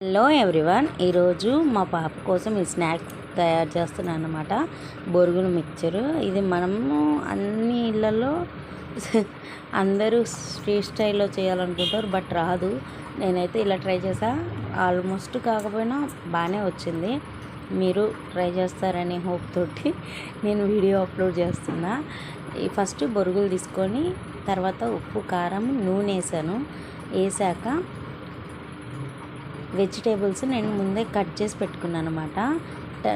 Hello everyone ఈరోజు మా పాప కోసం ఈ స్నాక్స్ తయారు చేస్తున్నాను అనమాట బొరుగులు మిక్చరు. ఇది మనము అన్ని ఇళ్ళల్లో అందరూ స్ట్రీట్ స్టైల్లో చేయాలనుకుంటారు బట్ రాదు. నేనైతే ఇలా ట్రై చేసా. ఆల్మోస్ట్ కాకపోయినా బాగానే వచ్చింది. మీరు ట్రై చేస్తారనే హోప్ తోటి నేను వీడియో అప్లోడ్ చేస్తున్నా. ఈ ఫస్ట్ బొరుగులు తీసుకొని తర్వాత ఉప్పు కారం నూనె వేసాను. వేసాక వెజిటేబుల్స్ నేను ముందే కట్ చేసి పెట్టుకున్నాను అనమాట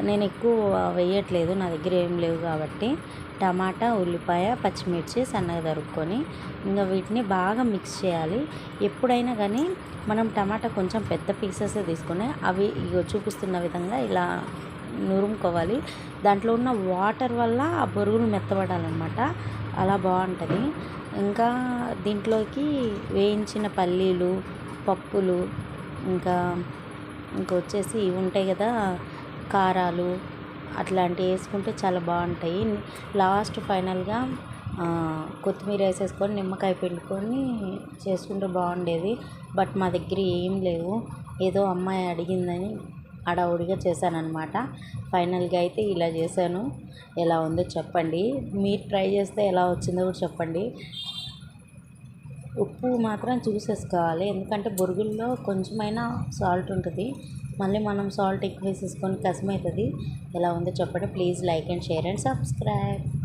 నేను ఎక్కువ వేయట్లేదు నా దగ్గర ఏం లేవు కాబట్టి. టమాటా ఉల్లిపాయ పచ్చిమిర్చి సన్నగా తరుక్కొని ఇంకా వీటిని బాగా మిక్స్ చేయాలి. ఎప్పుడైనా కానీ మనం టమాటా కొంచెం పెద్ద పీసెస్ తీసుకొని అవి ఇగో చూపిస్తున్న విధంగా ఇలా నురుముకోవాలి. దాంట్లో ఉన్న వాటర్ వల్ల ఆ బొరుగులు మెత్తబడాలన్నమాట. అలా బాగుంటుంది. ఇంకా దీంట్లోకి వేయించిన పల్లీలు పప్పులు ఇంకా ఇంకొచ్చేసి ఇవి ఉంటాయి కదా కారాలు అట్లాంటివి వేసుకుంటే చాలా బాగుంటాయి. లాస్ట్ ఫైనల్గా కొత్తిమీర వేసేసుకొని నిమ్మకాయ పిండుకొని చేసుకుంటే బాగుండేది. బట్ మా దగ్గర ఏం లేవు. ఏదో అమ్మాయి అడిగిందని అడావుడిగా చేశానమాట ఫైనల్గా అయితే ఇలా చేశాను. ఎలా ఉందో చెప్పండి. మీరు ట్రై చేస్తే ఎలా వచ్చిందో కూడా చెప్పండి. ఉప్పు మాత్రం చూసేసుకోవాలి. ఎందుకంటే బొరుగుల్లో కొంచెమైనా సాల్ట్ ఉంటుంది. మళ్ళీ మనం సాల్ట్ ఎక్కువ వేసేసుకొని కసమవుతుంది ఎలా ఉందో చెప్పండి. Please like and share and subscribe.